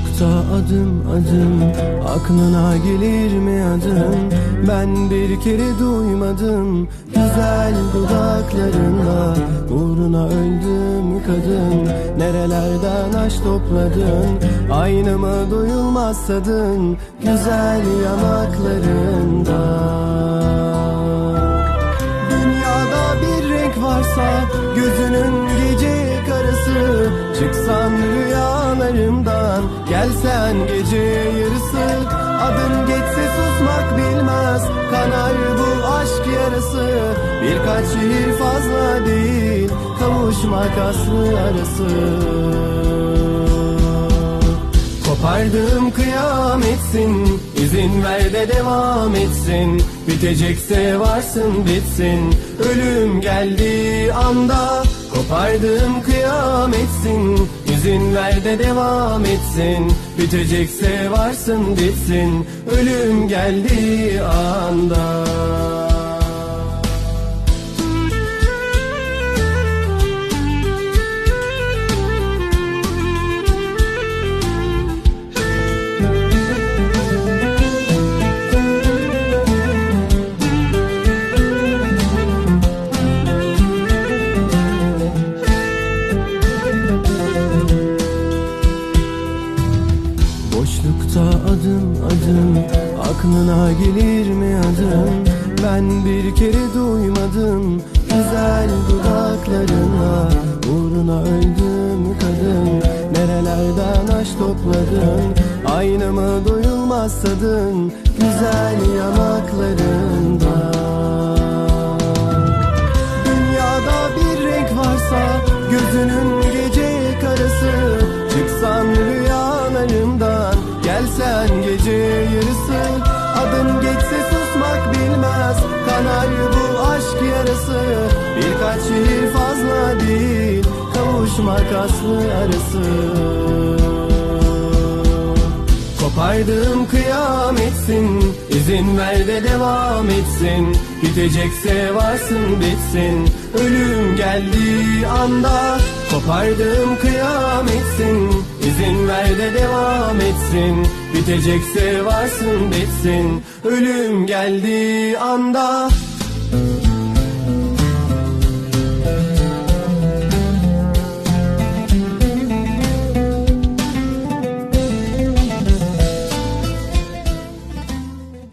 Boşlukta adım adım Aklına gelir mi adım? Ben bir kere duymadım Güzel dudaklarında Uğruna öldüm kadın. Nerelerden aş topladın Aynı mı duyulmaz tadın? Güzel yanaklarında. Dünyada bir renk varsa gözünün gece karası Çıksan rüyalarımdan gelsen gece yarısı. Adım geçse susmak bilmez. Kanar bu aşk yarası Birkaç şehir fazla değil. Kavuşmak aslı arası. Kopardığım kıyametsin. İzin ver de devam etsin. Bitecekse varsın bitsin. Ölüm geldiği anda Kopardığım kıyametsin izin ver de devam etsin. Bitecekse varsın bitsin. Ölüm geldiği anda Aklına gelir mi adım? Ben bir kere duymadım Güzel dudaklarına. Uğruna öldüm kadın Nerelerden aş topladın? Aynı mı doyulmaz tadın Güzel yanaklarında. Dünyada bir renk varsa gözünün gece karası kanar bu aşk yarası Birkaç şehir fazla değil kavuşmak aslı arası. Kopardığım kıyametsin izin ver de devam etsin. Bitecekse varsın bitsin. Ölüm geldiği anda Kopardığım kıyametsin izin ver de devam etsin. Bitecekse varsın bitsin. Ölüm geldiği anda